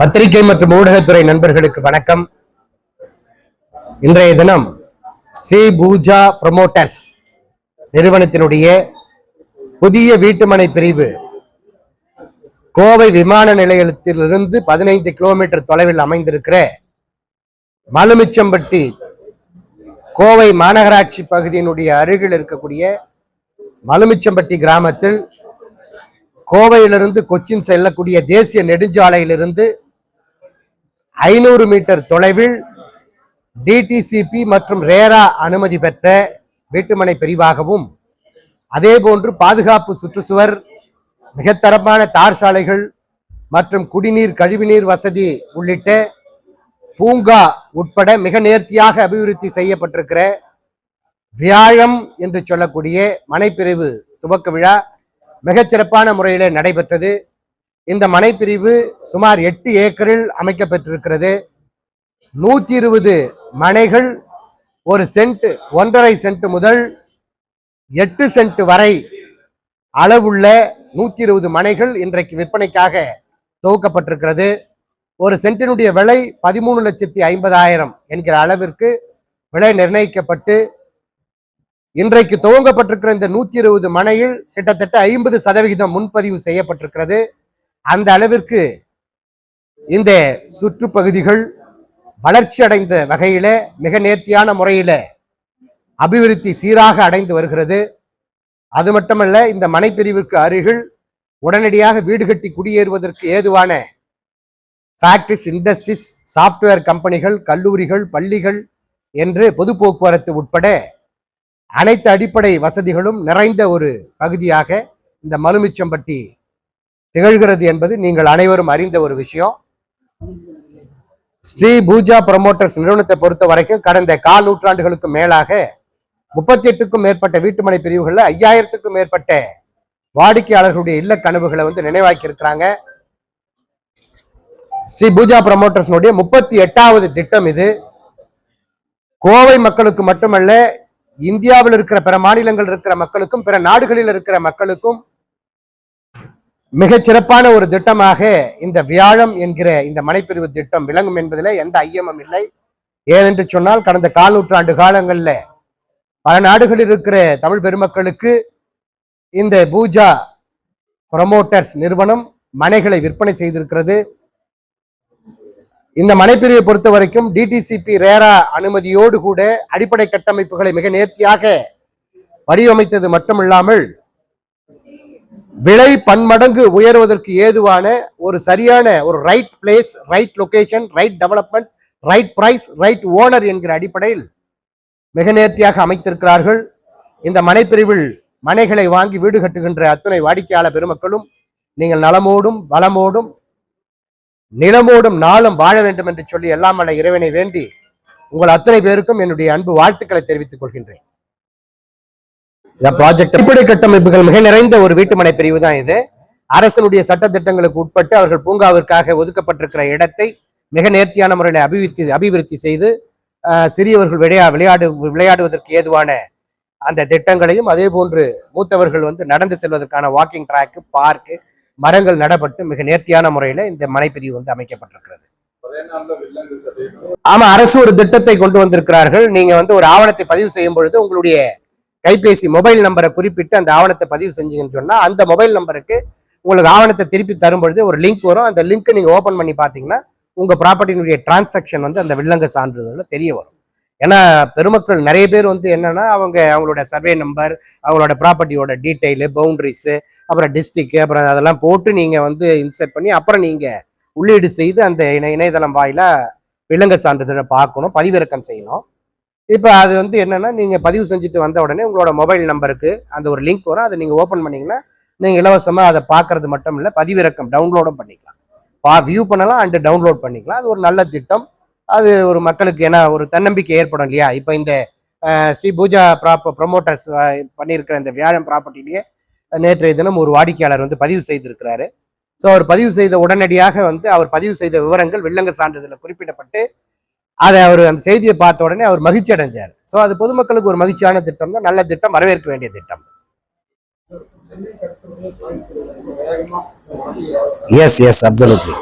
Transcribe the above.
பத்திரிகை மற்றும் ஊடகத்துறை நண்பர்களுக்கு வணக்கம். இன்றைய தினம் ஸ்ரீ பூஜா ப்ரமோட்டர்ஸ் நிறுவனத்தினுடைய புதிய வீட்டுமனை பிரிவு கோவை விமான நிலையத்திலிருந்து பதினைந்து கிலோமீட்டர் தொலைவில் அமைந்திருக்கிற மலுமிச்சம்பட்டி கோவை மாநகராட்சி பகுதியினுடைய அருகில் இருக்கக்கூடிய மலுமிச்சம்பட்டி கிராமத்தில் கோவையிலிருந்து கொச்சின் செல்லக்கூடிய தேசிய நெடுஞ்சாலையிலிருந்து ஐநூறு மீட்டர் தொலைவில் டிடிசிபி மற்றும் ரேரா அனுமதி பெற்ற வீட்டுமனை பிரிவாகவும் அதேபோன்று பாதுகாப்பு சுற்றுச்சுவர் மிகத்தரமான தார் சாலைகள் மற்றும் குடிநீர் கழிவுநீர் வசதி உள்ளிட்ட பூங்கா உட்பட மிக நேர்த்தியாக அபிவிருத்தி செய்யப்பட்டிருக்கிற வியாழம் என்று சொல்லக்கூடிய மனைப்பிரிவு துவக்க விழா மிகச்சிறப்பான முறையில் நடைபெற்றது. இந்த மனைப்பிரிவு சுமார் எட்டு ஏக்கரில் அமைக்கப்பட்டிருக்கிறது. நூற்றி இருபது மனைகள் ஒரு சென்ட் ஒன்றரை சென்ட் முதல் எட்டு சென்ட் வரை அளவுள்ள நூற்றி இருபது மனைகள் இன்றைக்கு விற்பனைக்காக துவக்கப்பட்டிருக்கிறது. ஒரு சென்ட்டினுடைய விலை பதிமூணு லட்சத்தி ஐம்பதாயிரம் என்கிற அளவிற்கு விலை நிர்ணயிக்கப்பட்டு இன்றைக்கு துவங்கப்பட்டிருக்கிற இந்த நூற்றி இருபது மனையில் கிட்டத்தட்ட ஐம்பது சதவிகிதம் முன்பதிவு செய்யப்பட்டிருக்கிறது. அந்த அளவிற்கு இந்த சுற்றுப்பகுதிகள் வளர்ச்சி அடைந்த வகையில மிக நேர்த்தியான முறையில அபிவிருத்தி சீராக அடைந்து வருகிறது. அது மட்டுமல்ல இந்த மனைப்பிரிவிற்கு அருகில் உடனடியாக வீடு கட்டி குடியேறுவதற்கு ஏதுவான ஃபேக்ட்ரிஸ் இண்டஸ்ட்ரீஸ் சாஃப்ட்வேர் கம்பெனிகள் கல்லூரிகள் பள்ளிகள் என்று பொது போக்குவரத்து உட்பட அனைத்து அடிப்படை வசதிகளும் நிறைந்த ஒரு பகுதியாக இந்த மலுமிச்சம்பட்டி திகழ்கிறது என்பது நீங்கள் அனைவரும் அறிந்த ஒரு விஷயம். ஸ்ரீ பூஜா ப்ரமோட்டர்ஸ் நிறுவனத்தை பொறுத்த வரைக்கும் கடந்த கால் நூற்றாண்டுகளுக்கு மேலாக முப்பத்தி எட்டுக்கும் மேற்பட்ட வீட்டுமனை பிரிவுகளில் ஐயாயிரத்துக்கும் மேற்பட்ட வாடிக்கையாளர்களுடைய இல்ல கனவுகளை வந்து நினைவாக்கி இருக்கிறாங்க ஸ்ரீ பூஜா ப்ரமோட்டர்ஸ்னுடைய முப்பத்தி எட்டாவது திட்டம் இது. கோவை மக்களுக்கு மட்டுமல்ல இந்தியாவில் இருக்கிற பிற மாநிலங்கள் இருக்கிற மக்களுக்கும் பிற நாடுகளில் இருக்கிற மக்களுக்கும் மிகச் சிறப்பான ஒரு திட்டமாக இந்த வியாழம் என்கிற இந்த மனைப்பிரிவு திட்டம் விளங்கும் என்பதில் எந்த ஐயமும் இல்லை. ஏனென்று சொன்னால் கடந்த கால் நூற்றாண்டு காலங்களில் பல நாடுகளில் இருக்கிற தமிழ் பெருமக்களுக்கு இந்த பூஜா ப்ரமோட்டர்ஸ் நிறுவனம் மனைகளை விற்பனை செய்திருக்கிறது. இந்த மனைப்பிரிவை பொறுத்த வரைக்கும் டிடிசிபி ரேரா அனுமதியோடு கூட அடிப்படை கட்டமைப்புகளை மிக நேர்த்தியாக வடிவமைத்தது மட்டுமில்லாமல் விலை பன்மடங்கு உயர்வதற்கு ஏதுவான ஒரு சரியான ஒரு right place right location right development right price right owner என்கிற அடிப்படையில் மிக நேர்த்தியாக அமைத்திருக்கிறார்கள். இந்த மனைப்பிரிவில் மனைகளை வாங்கி வீடு கட்டுகின்ற அத்துணை வாடிக்கையாளர் பெருமக்களும் நீங்கள் நலமோடும் வளமோடும் நிலமோடும் நாளும் வாழ வேண்டும் என்று சொல்லி எல்லாம் அல்ல இறைவனை வேண்டி உங்கள் அத்தனை பேருக்கும் என்னுடைய அன்பு வாழ்த்துக்களை தெரிவித்துக் கொள்கின்றேன். இந்த ப்ராஜெக்ட் அடிப்படை கட்டமைப்புகள் மிக நிறைந்த ஒரு வீட்டுமனை பிரிவு தான் இது. அரசனுடைய சட்ட திட்டங்களுக்கு உட்பட்டு அவர்கள் பூங்காவிற்காக ஒதுக்கப்பட்டிருக்கிற இடத்தை மிக நேர்த்தியான முறையில் அபிவிருத்தி அபிவிருத்தி செய்து சிறியவர்கள் விளையா விளையாடு விளையாடுவதற்கு ஏதுவான அந்த திட்டங்களையும் அதே போன்று மூத்தவர்கள் வந்து நடந்து செல்வதற்கான வாக்கிங் ட்ராக்கு பார்க்கு மரங்கள் நடப்பட்டு மிக நேர்த்தியான முறையில இந்த மனைப்பிரிவு வந்து அமைக்கப்பட்டிருக்கிறது. ஆமா அரசு ஒரு திட்டத்தை கொண்டு வந்திருக்கிறார்கள். நீங்க வந்து ஒரு ஆவணத்தை பதிவு செய்யும் பொழுது உங்களுடைய கைபேசி மொபைல் நம்பரை குறிப்பிட்டு அந்த ஆவணத்தை பதிவு செஞ்சீங்கன்னு சொன்னால் அந்த மொபைல் நம்பருக்கு உங்களுக்கு ஆவணத்தை திருப்பி தரும் பொழுது ஒரு லிங்க் வரும். அந்த லிங்க்கை நீங்கள் ஓப்பன் பண்ணி பார்த்தீங்கன்னா உங்கள் ப்ராப்பர்ட்டினுடைய டிரான்சாக்ஷன் வந்து அந்த வில்லங்க சான்றிதழில் தெரிய வரும். ஏன்னா பெருமக்கள் நிறைய பேர் வந்து என்னன்னா அவங்க அவங்களோட சர்வே நம்பர் அவங்களோட ப்ராப்பர்ட்டியோட டீட்டெயிலு பவுண்டரிஸு அப்புறம் டிஸ்ட்ரிக்கு அப்புறம் அதெல்லாம் போட்டு நீங்கள் வந்து இன்சர்ட் பண்ணி அப்புறம் நீங்கள் உள்ளீடு செய்து அந்த இணை இணையதளம் வாயிலாக விலங்கு சான்றிதழை பார்க்கணும் பதிவிறக்கம் செய்யணும். இப்போ அது வந்து என்னென்னா நீங்கள் பதிவு செஞ்சுட்டு வந்த உடனே உங்களோட மொபைல் நம்பருக்கு அந்த ஒரு லிங்க் வரும். அதை நீங்கள் ஓப்பன் பண்ணிங்கன்னா நீங்கள் இலவசமாக அதை பார்க்கறது மட்டும் இல்லை பதிவிறக்கம் டவுன்லோடும் பண்ணிக்கலாம். பா வியூ பண்ணலாம் அண்டு டவுன்லோட் பண்ணிக்கலாம். அது ஒரு நல்ல திட்டம். அது ஒரு மக்களுக்கு ஏன்னா ஒரு தன்னம்பிக்கை ஏற்படும் இல்லையா? இப்போ இந்த ஸ்ரீ பூஜா ப்ராப்ப ப்ரொமோட்டர்ஸ் பண்ணியிருக்கிற இந்த வியாழம் ப்ராப்பர்ட்டிலேயே நேற்றைய தினம் ஒரு வாடிக்கையாளர் வந்து பதிவு செய்திருக்கிறாரு. ஸோ அவர் பதிவு செய்த உடனடியாக வந்து அவர் பதிவு செய்த விவரங்கள் வில்லங்க சான்றிதழில் குறிப்பிடப்பட்டு அதை அவர் அந்த செய்தியை பார்த்த உடனே அவர் மகிழ்ச்சி அடைஞ்சார். ஸோ அது பொதுமக்களுக்கு ஒரு மகிழ்ச்சியான திட்டம் தான் நல்ல திட்டம் வரவேற்க வேண்டிய திட்டம். S yes absolutely